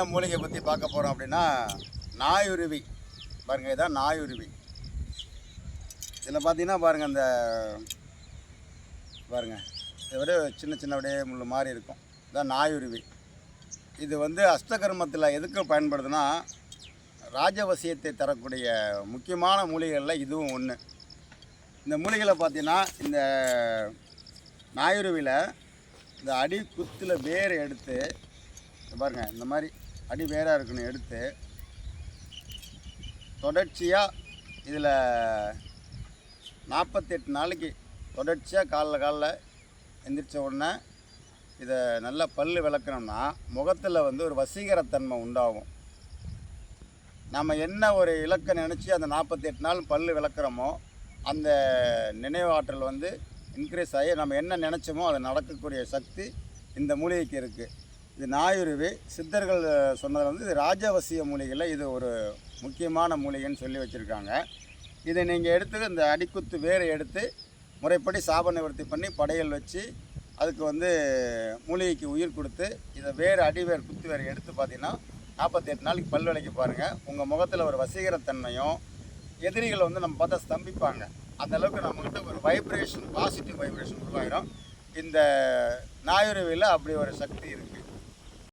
என்ன மூலிகை பற்றி பார்க்க போகிறோம் அப்படின்னா நாயுருவி. பாருங்கள் இதான் நாயுருவி. இதில் பார்த்தீங்கன்னா பாருங்கள் அந்த பாருங்கள் இதை விட சின்ன சின்ன அப்படியே முள் மாதிரி இருக்கும். இதான் நாயுருவி. இது வந்து அஷ்டகர்மத்தில் எதுக்கு பயன்படுதுன்னா ராஜவசியத்தை தரக்கூடிய முக்கியமான மூலிகைகளில் இதுவும் ஒன்று இந்த மூலிகையில் பார்த்தீங்கன்னா இந்த நாயுருவியில் இந்த அடி குத்தில் வேர் எடுத்து பாருங்கள் இந்த மாதிரி அடி வேராக இருக்கணும் எடுத்து தொடர்ச்சியாக இதில் நாற்பத்தெட்டு நாளைக்கு தொடர்ச்சியாக காலைல காலைல எந்திரிச்ச உடனே இதை நல்லா பல் விளக்கணும்னா முகத்தில் வந்து ஒரு வசீகரத்தன்மை உண்டாகும். நம்ம என்ன ஒரு இலக்கை நினச்சி அந்த நாற்பத்தெட்டு நாள் பல் விளக்குறோமோ அந்த நினைவாற்றல் வந்து இன்க்ரீஸ் ஆகி நம்ம என்ன நினச்சோமோ அது நடக்கக்கூடிய சக்தி இந்த மூலிகைக்கு இருக்குது இது நாயுருவி சித்தர்கள் சொன்னதில் வந்து இது ராஜவசிய மூலிகையில் இது ஒரு முக்கியமான மூலிகைன்னு சொல்லி வச்சுருக்காங்க. இதை நீங்கள் எடுத்து இந்த அடிக்குத்து வேரை எடுத்து முறைப்படி சாப நிவர்த்தி பண்ணி படையல் வச்சு அதுக்கு வந்து மூலிகைக்கு உயிர் கொடுத்து இதை வேறு அடிவேர் குத்து வேறு எடுத்து பார்த்தீங்கன்னா நாற்பத்தெட்டு நாளைக்கு பல் விளக்கி பாருங்கள் உங்கள் முகத்தில் ஒரு வசீகரத்தன்மையும் எதிரிகளை வந்து நம்ம பார்த்தா ஸ்தம்பிப்பாங்க. அந்த அளவுக்கு நம்மகிட்ட ஒரு வைப்ரேஷன் பாசிட்டிவ் வைப்ரேஷன் உருவாகிடும் இந்த நாயுருவியில் அப்படி ஒரு சக்தி இருக்குது